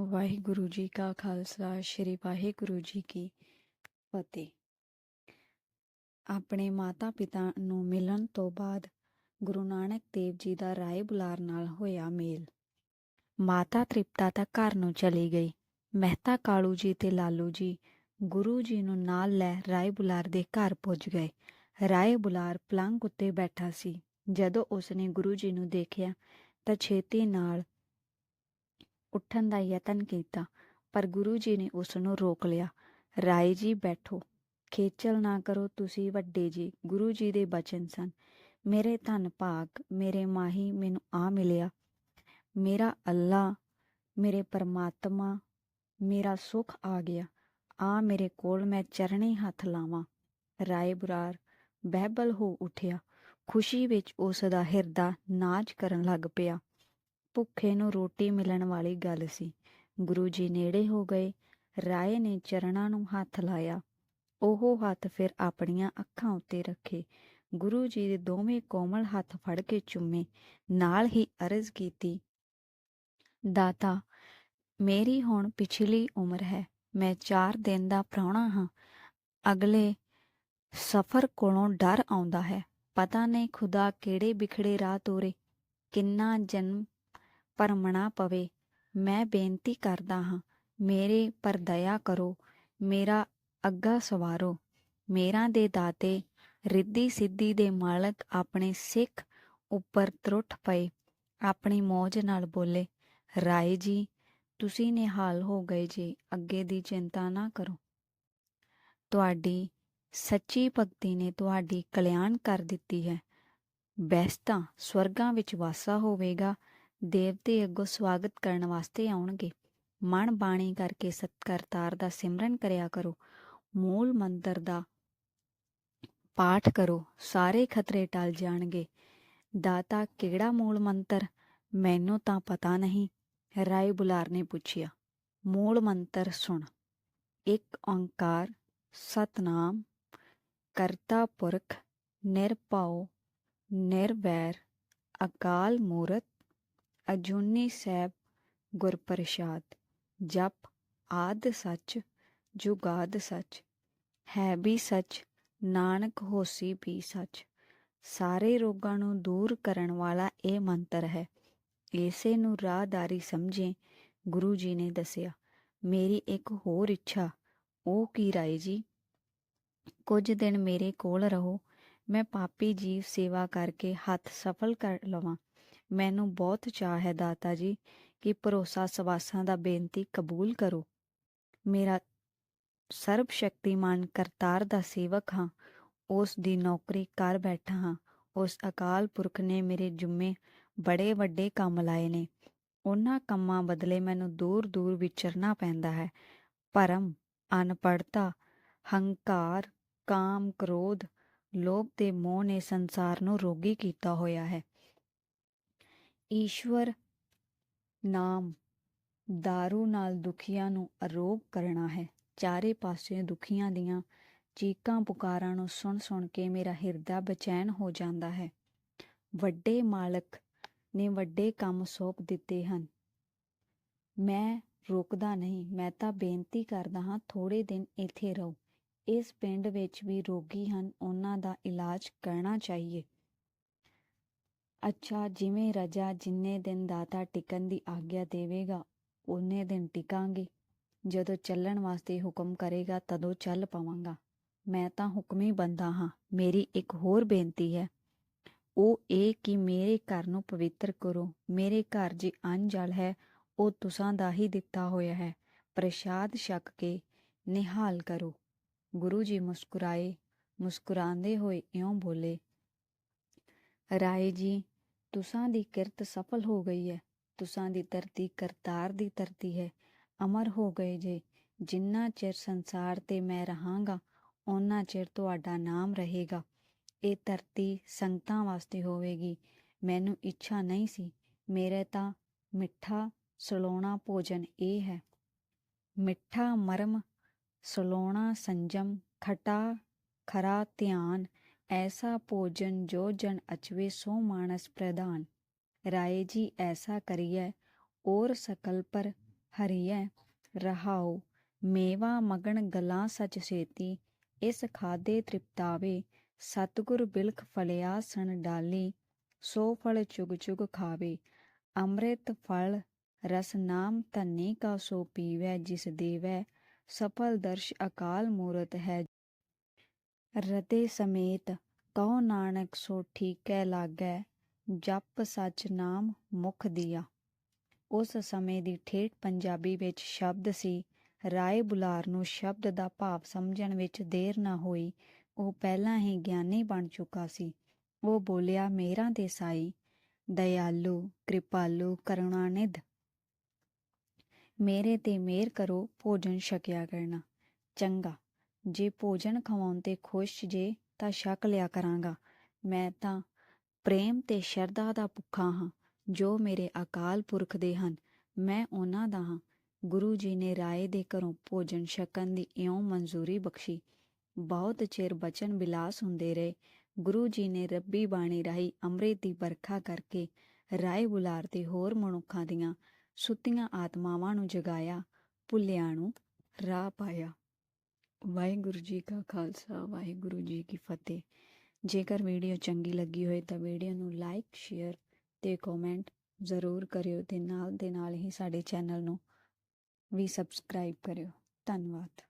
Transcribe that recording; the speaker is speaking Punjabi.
ਵਾਹਿਗੁਰੂ ਜੀ ਕਾ ਖਾਲਸਾ, ਸ੍ਰੀ ਵਾਹਿਗੁਰੂ ਜੀ ਕੀ ਫਤਿਹ। ਆਪਣੇ ਮਾਤਾ-ਪਿਤਾ ਨੂੰ ਮਿਲਣ ਤੋਂ ਬਾਅਦ ਗੁਰੂ ਨਾਨਕ ਦੇਵ ਜੀ ਦਾ ਰਾਏ ਬੁਲਾਰ ਨਾਲ ਹੋਇਆ ਮੇਲ। ਮਾਤਾ ਤ੍ਰਿਪਤਾ ਤਾਂ ਘਰ ਨੂੰ ਚਲੀ ਗਈ। ਮਹਿਤਾ ਕਾਲੂ ਜੀ ਤੇ ਲਾਲੂ ਜੀ ਗੁਰੂ ਜੀ ਨੂੰ ਨਾਲ ਲੈ ਰਾਏ ਬੁਲਾਰ ਦੇ ਘਰ ਪੁੱਜ ਗਏ। ਰਾਏ ਬੁਲਾਰ ਪਲੰਗ ਉੱਤੇ ਬੈਠਾ ਸੀ। ਜਦੋਂ ਉਸਨੇ ਗੁਰੂ ਜੀ ਨੂੰ ਦੇਖਿਆ ਤਾਂ ਛੇਤੀ ਨਾਲ ਉੱਠਣ ਦਾ ਯਤਨ ਕੀਤਾ, ਪਰ ਗੁਰੂ ਜੀ ਨੇ ਉਸ ਨੂੰ ਰੋਕ ਲਿਆ। ਰਾਏ ਜੀ, ਬੈਠੋ। ਖੇਚਲ ਨਾ ਕਰੋ, ਤੁਸੀਂ ਵੱਡੇ ਜੀ, ਗੁਰੂ ਜੀ ਦੇ ਬਚਨ ਸਨ। ਮੇਰੇ ਧੰਨ ਭਾਗ, ਮੇਰੇ ਮਾਹੀ ਮੈਨੂੰ ਆ ਮਿਲਿਆ। ਮੇਰਾ ਅੱਲਾ ਮੇਰੇ ਪਰਮਾਤਮਾ, ਮੇਰਾ ਸੁਖ ਆ ਗਿਆ। ਆ ਮੇਰੇ ਕੋਲ ਮੈਂ ਚਰਣੇ ਹੱਥ ਲਾਵਾਂ। ਰਾਏ ਬੁਰਾਰ, ਬਹਿਬਲ ਹੋ ਉਠਿਆ। ਖੁਸ਼ੀ ਵਿੱਚ ਉਸ ਦਾ ਹਿਰਦਾ ਨਾਚ ਕਰਨ ਲੱਗ ਪਿਆ। ਭੁੱਖੇ ਨੂੰ ਰੋਟੀ ਮਿਲਣ ਵਾਲੀ ਗੱਲ ਸੀ। ਗੁਰੂ ਜੀ ਨੇੜੇ ਹੋ ਗਏ। ਰਾਏ ਨੇ ਚਰਨਾਂ ਨੂੰ ਹੱਥ ਲਾਇਆ। ਉਹ ਹੱਥ ਫਿਰ ਆਪਣੀਆਂ ਅੱਖਾਂ ਉੱਤੇ ਰੱਖੇ। ਗੁਰੂ ਜੀ ਦੇ ਦੋਵੇਂ ਕੋਮਲ ਹੱਥ ਫੜ ਕੇ ਚੁੰਮੇ। ਨਾਲ ਹੀ ਅਰਜ਼ ਕੀਤੀ, ਦਾਤਾ, ਮੇਰੀ ਹੁਣ ਪਿਛਲੀ ਉਮਰ ਹੈ। ਮੈਂ 4 ਦਿਨ ਦਾ ਪ੍ਰਾਹੁਣਾ ਹਾਂ। ਅਗਲੇ ਸਫ਼ਰ ਕੋਲੋਂ ਡਰ ਆਉਂਦਾ ਹੈ। ਪਤਾ ਨਹੀਂ ਖੁਦਾ ਕਿਹੜੇ ਵਿਖੜੇ ਰਾਹ ਤੋਰੇ। ਕਿੰਨਾ ਜਨਮ ਭਰਮਣਾ ਪਵੇ। ਮੈਂ ਬੇਨਤੀ ਕਰਦਾ ਹਾਂ, ਮੇਰੇ ਪਰ ਦਇਆ ਕਰੋ, ਮੇਰਾ ਅੱਗਾ ਸਵਾਰੋ। ਮੇਰਾ ਦੇ ਦਾਤੇ, ਰਿੱਧੀ ਸਿੱਧੀ ਦੇ ਮਾਲਕ ਆਪਣੇ ਸਿੱਖ ਉੱਪਰ ਤਰੁੱਠ ਪਏ। ਆਪਣੀ ਮੌਜ ਨਾਲ ਬੋਲੇ, ਰਾਏ ਜੀ, ਤੁਸੀਂ ਨਿਹਾਲ ਹੋ ਗਏ ਜੀ, ਅੱਗੇ ਦੀ ਚਿੰਤਾ ਨਾ ਕਰੋ। ਤੁਹਾਡੀ ਸੱਚੀ ਭਗਤੀ ਨੇ ਤੁਹਾਡੀ ਕਲਿਆਣ ਕਰ ਦਿੱਤੀ ਹੈ। ਬੈਸਤਾ ਸਵਰਗਾਂ ਵਿੱਚ ਵਾਸਾ ਹੋਵੇਗਾ ਦੇਵਤੇ ਅੱਗੋਂ ਸਵਾਗਤ ਕਰਨ ਵਾਸਤੇ ਆਉਣਗੇ। ਮਨ ਬਾਣੀ ਕਰਕੇ ਸਤਕਰਤਾਰ ਦਾ ਸਿਮਰਨ ਕਰਿਆ ਕਰੋ। ਮੂਲ ਮੰਤਰ ਦਾ ਪਾਠ ਕਰੋ। ਸਾਰੇ ਖਤਰੇ ਟਲ ਜਾਣਗੇ। ਦਾਤਾ, ਕਿਹੜਾ ਮੂਲ ਮੰਤਰ? ਮੈਨੂੰ ਤਾਂ ਪਤਾ ਨਹੀਂ। ਰਾਏ ਬੁਲਾਰ ਨੇ ਪੁੱਛਿਆ। ਮੂਲ ਮੰਤਰ ਸੁਣ। ਇੱਕ ਓੰਕਾਰ, ਸਤਨਾਮ, ਕਰਤਾ ਪੁਰਖ, ਨਿਰਭਉ, ਨਿਰਵੈਰ, ਅਕਾਲ ਮੂਰਤ ਅਜੂਨੀ ਸਾਹਿਬ ਗੁਰ ਪ੍ਰਸਾਦ ਜਪ ਆਦ ਸੱਚ, ਜੁਗਾਦ ਸੱਚ, ਹੈ ਵੀ ਸੱਚ, ਨਾਨਕ ਹੋਸੀ ਵੀ ਸੱਚ। ਸਾਰੇ ਰੋਗਾਂ ਨੂੰ ਦੂਰ ਕਰਨ ਵਾਲਾ ਇਹ ਮੰਤਰ ਹੈ। ਇਸੇ ਨੂੰ ਰਾਹਦਾਰੀ ਸਮਝੇ ਗੁਰੂ ਜੀ ਨੇ ਦੱਸਿਆ, ਮੇਰੀ ਇੱਕ ਹੋਰ ਇੱਛਾ, ਉਹ ਕੀ ਰਾਏ ਜੀ? ਕੁਝ ਦਿਨ ਮੇਰੇ ਕੋਲ ਰਹੋ, ਮੈਂ ਪਾਪੀ ਜੀਵ ਸੇਵਾ ਕਰਕੇ ਹੱਥ ਸਫਲ ਕਰ ਲਵਾਂ। ਮੈਨੂੰ ਬਹੁਤ ਚਾਹ ਹੈ ਦਾਤਾ ਜੀ, ਕਿ ਭਰੋਸਾ ਸਵਾਸਾਂ ਦਾ ਬੇਨਤੀ ਕਬੂਲ ਕਰੋ। ਮੇਰਾ ਸਰਬ ਸ਼ਕਤੀਮਾਨ ਕਰਤਾਰ ਦਾ ਸੇਵਕ ਹਾਂ, ਉਸ ਦੀ ਨੌਕਰੀ ਕਰ ਬੈਠਾ ਹਾਂ, ਉਸ ਅਕਾਲ ਪੁਰਖ ਨੇ ਮੇਰੇ ਜੁਮੇ ਬੜੇ ਵੱਡੇ ਕੰਮ ਲਾਏ ਨੇ। ਉਹਨਾਂ ਕੰਮਾਂ ਬਦਲੇ ਮੈਨੂੰ ਦੂਰ ਦੂਰ ਵਿਚਰਨਾ ਪੈਂਦਾ ਹੈ। ਭਰਮ ਅਨਪੜਤਾ ਹੰਕਾਰ ਕਾਮ ਕ੍ਰੋਧ ਲੋਭ ਤੇ ਮੋਹ ਨੇ ਸੰਸਾਰ ਨੂੰ ਰੋਗੀ ਕੀਤਾ ਹੋਇਆ ਹੈ। ਈਸ਼ਵਰ ਨਾਮ दारू ਨਾਲ ਦੁਖੀਆਂ ਨੂੰ ਅਰੋਗ ਕਰਨਾ ਹੈ। ਚਾਰੇ ਪਾਸੇ ਦੁਖੀਆਂ ਦੀਆਂ ਚੀਕਾਂ ਪੁਕਾਰਾਂ ਨੂੰ ਸੁਣ ਸੁਣ ਕੇ ਮੇਰਾ ਹਿਰਦਾ ਬਚੈਨ ਹੋ ਜਾਂਦਾ ਹੈ। ਵੱਡੇ ਮਾਲਕ ਨੇ ਵੱਡੇ ਕੰਮ ਸੌਂਪ ਦਿੱਤੇ ਹਨ। ਮੈਂ ਰੋਕਦਾ ਨਹੀਂ, ਮੈਂ ਤਾਂ ਬੇਨਤੀ ਕਰਦਾ ਹਾਂ ਥੋੜੇ ਦਿਨ ਇੱਥੇ ਰਹੋ। ਇਸ ਪਿੰਡ ਵਿੱਚ ਵੀ ਰੋਗੀ ਹਨ, ਉਹਨਾਂ ਦਾ ਇਲਾਜ ਕਰਨਾ ਚਾਹੀਏ। ਅੱਛਾ, ਜਿਵੇਂ ਰਜਾ ਜਿੰਨੇ ਦਿਨ ਦਾਤਾ ਟਿਕਣ ਦੀ ਆਗਿਆ ਦੇਵੇਗਾ ਉਹਨੇ ਦਿਨ ਟਿਕਾਂਗੇ। ਜਦੋਂ ਚੱਲਣ ਵਾਸਤੇ ਹੁਕਮ ਕਰੇਗਾ, ਤਦੋਂ ਚੱਲ ਪਾਵਾਂਗਾ। ਮੈਂ ਤਾਂ ਹੁਕਮੀ ਬੰਦਾ ਹਾਂ। ਮੇਰੀ ਇੱਕ ਹੋਰ ਬੇਨਤੀ ਹੈ। ਉਹ ਇਹ ਕਿ ਮੇਰੇ ਘਰ ਨੂੰ ਪਵਿੱਤਰ ਕਰੋ। ਮੇਰੇ ਘਰ ਜੇ ਅਨਜਲ ਹੈ, ਉਹ ਤੁਸਾਂ ਦਾ ਹੀ ਦਿੱਤਾ ਹੋਇਆ ਹੈ। ਪ੍ਰਸ਼ਾਦ ਛਕ ਕੇ ਨਿਹਾਲ ਕਰੋ। ਗੁਰੂ ਜੀ ਮੁਸਕਰਾਏ, ਮੁਸਕਰਾਉਂਦੇ ਹੋਏ ਇਉਂ ਬੋਲੇ, ਰਾਏ ਜੀ ਤੁਸਾਂ ਦੀ ਕਿਰਤ ਸਫਲ ਹੋ ਗਈ ਹੈ, ਤੁਸਾਂ ਦੀ ਧਰਤੀ ਕਰਤਾਰ ਦੀ ਧਰਤੀ ਹੈ। ਅਮਰ ਹੋ ਗਏ ਜੇ, ਜਿੰਨਾ ਚਿਰ ਸੰਸਾਰ ਤੇ ਮੈਂ ਰਹਾਂਗਾ ਉਹਨਾਂ ਚਿਰ ਤੁਹਾਡਾ ਨਾਮ ਰਹੇਗਾ। ਇਹ ਧਰਤੀ ਸੰਗਤਾਂ ਵਾਸਤੇ ਹੋਵੇਗੀ। ਮੈਨੂੰ ਇੱਛਾ ਨਹੀਂ ਸੀ। ਮੇਰੇ ਤਾਂ ਮਿੱਠਾ ਸਲੋਣਾ ਭੋਜਨ ਇਹ ਹੈ। ਮਿੱਠਾ ਮਰਮ ਸਲੋਣਾ ਸੰਜਮ ਖਟਾ ਖਰਾ ਧਿਆਨ ਐਸਾ ਭੋਜਨ ਜੋ ਜਨ ਅਚਵੇ ਸੋ ਮਾਨਸ ਪ੍ਰਦਾਨ ਰਾਏ ਜੀ ਐਸਾ ਕਰੀਏ ਔਰ ਸਕਲ ਪਰ ਹਰੀਐ ਰਹਾਉ ਮੇਵਾ ਮਗਨ ਗਲਾਂ ਸਚ ਸੇਤੀ ਇਸ ਖਾਦੇ ਤ੍ਰਿਪਤਾਵੇ ਸਤਿਗੁਰ ਬਿਲਖ ਫਲਿਆ ਸਣ ਡਾਲੀ ਸੋ ਫਲ ਚੁਗ ਚੁਗ ਖਾਵੇ ਅੰਮ੍ਰਿਤ ਫਲ ਰਸ ਨਾਮ ਧੰਨੇ ਕਾ ਸੋ ਪੀਵੈ ਜਿਸ ਦੇਵੈ ਸਫਲ ਦਰਸ਼ ਅਕਾਲ ਮੂਰਤ ਹੈ ਰਤੇ ਸਮੇਤ ਕਉ ਨਾਨਕ ਸੋ ਠੀਕੈ ਲਾਗੈ, ਜਪ ਸਚ ਨਾਮ ਮੁਖ ਦੀਆ। ਉਸ ਸਮੇਂ ਦੀ ਠੇਠ ਪੰਜਾਬੀ ਵਿੱਚ ਸ਼ਬਦ ਸੀ, ਰਾਏ ਬੁਲਾਰ ਨੂੰ ਸ਼ਬਦ ਦਾ ਭਾਵ ਸਮਝਣ ਵਿੱਚ ਦੇਰ ਨਾ ਹੋਈ, ਉਹ ਪਹਿਲਾਂ ਹੀ ਗਿਆਨੀ ਬਣ ਚੁੱਕਾ ਸੀ। ਉਹ ਬੋਲਿਆ, ਮੇਰਾ ਦੇ ਸਾਈ ਦਇਆਲੂ, ਕਿਰਪਾਲੂ, ਕਰੁਣਾਨਿਧ, ਮੇਰੇ ਤੇ ਮੇਰ ਕਰੋ, ਭੋਜਨ ਛਕਿਆ ਕਰਨਾ, ਚੰਗਾ। ਜੇ ਭੋਜਨ ਖਵਾਉਣ ਤੇ ਖੁਸ਼ ਜੇ ਤਾਂ ਛਕ ਲਿਆ ਕਰਾਂਗਾ। ਮੈਂ ਤਾਂ ਪ੍ਰੇਮ ਤੇ ਸ਼ਰਧਾ ਦਾ ਭੁੱਖਾ ਹਾਂ, ਜੋ ਮੇਰੇ ਅਕਾਲ ਪੁਰਖ ਦੇ ਹਨ। ਮੈਂ ਉਹਨਾਂ ਦਾ ਹਾਂ। ਗੁਰੂ ਜੀ ਨੇ ਰਾਏ ਦੇ ਘਰੋਂ ਭੋਜਨ ਛਕਣ ਦੀ ਇਉਂ ਮਨਜ਼ੂਰੀ ਬਖਸ਼ੀ। ਬਹੁਤ ਚਿਰ ਬਚਨ ਬਿਲਾਸ ਹੁੰਦੇ ਰਹੇ। ਗੁਰੂ ਜੀ ਨੇ ਰੱਬੀ ਬਾਣੀ ਰਾਹੀਂ ਅੰਮ੍ਰਿਤ ਦੀ ਵਰਖਾ ਕਰਕੇ ਰਾਏ ਬੁਲਾਰ ਤੇ ਹੋਰ ਮਨੁੱਖਾਂ ਦੀਆਂ ਸੁੱਤੀਆਂ ਆਤਮਾਵਾਂ ਨੂੰ ਜਗਾਇਆ, ਭੁੱਲਿਆਂ ਨੂੰ ਰਾਹ ਪਾਇਆ। ਵਾਹਿਗੁਰੂ ਜੀ ਕਾ ਖਾਲਸਾ, ਵਾਹਿਗੁਰੂ ਜੀ ਕੀ ਫਤਿਹ। ਜੇਕਰ ਵੀਡੀਓ ਚੰਗੀ ਲੱਗੀ ਹੋਏ ਤਾਂ ਵੀਡੀਓ ਨੂੰ ਲਾਈਕ, ਸ਼ੇਅਰ ਤੇ ਕਮੈਂਟ ਜ਼ਰੂਰ ਕਰਿਓ ਤੇ ਨਾਲ ਦੇ ਨਾਲ ਹੀ ਸਾਡੇ ਚੈਨਲ ਨੂੰ ਵੀ ਸਬਸਕ੍ਰਾਈਬ ਕਰਿਓ। ਧੰਨਵਾਦ।